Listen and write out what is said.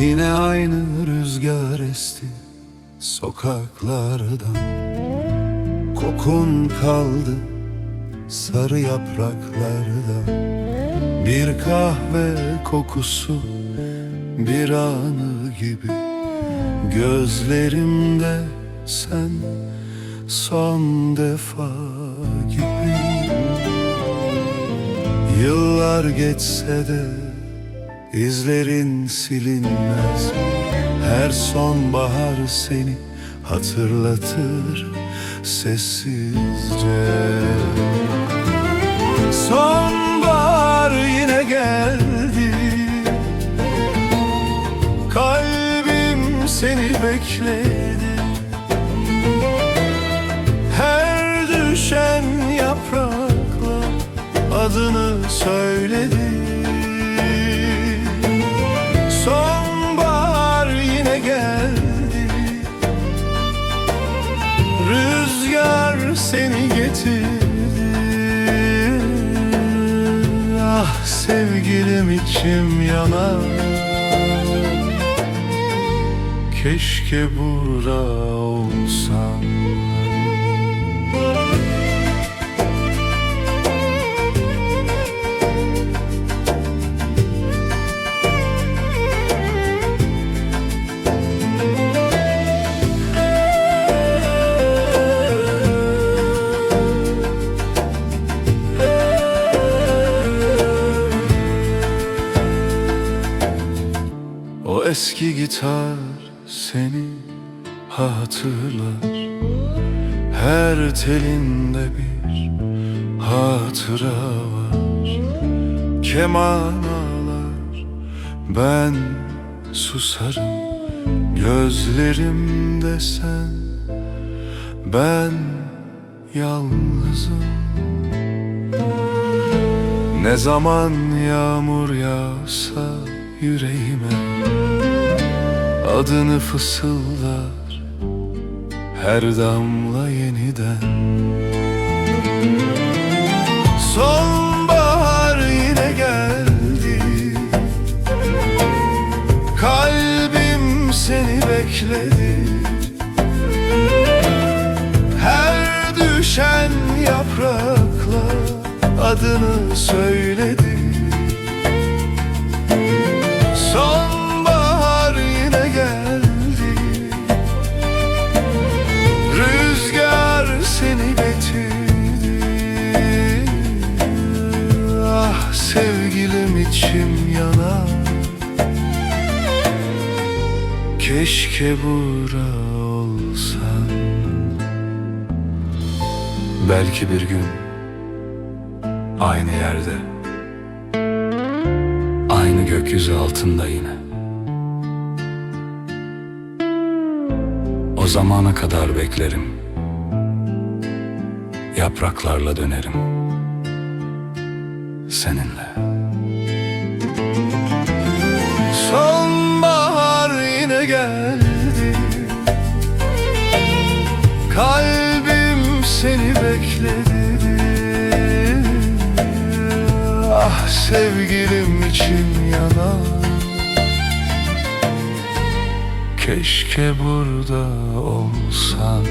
Yine aynı rüzgar esti sokaklardan. Kokun kaldı sarı yapraklarda Bir kahve kokusu bir anı gibi. Gözlerimde sen son defa gibi. Yıllar geçse de izlerin silinmez. Her sonbahar seni hatırlatır sessizce. Sonbahar yine geldi. Kalbim seni bekledi. Her düşen yaprakla adını söyledi seni getirdi Ah sevgilim içim yanar. Keşke burada olsan eski gitar seni hatırlar. Her telinde bir hatıra var. Keman ağlar ben susarım. Gözlerimde sen ben yalnızım. Ne zaman yağmur yağsa yüreğime Adını fısıldar her damla yeniden. Sonbahar yine geldi. Kalbim seni bekledi. Her düşen yaprakla adını söyledi Keşke burada olsan Belki bir gün Aynı yerde Aynı gökyüzü altında yine. O zamana kadar beklerim. Yapraklarla dönerim. Seninle sevgilim içim yanar Keşke burada olsan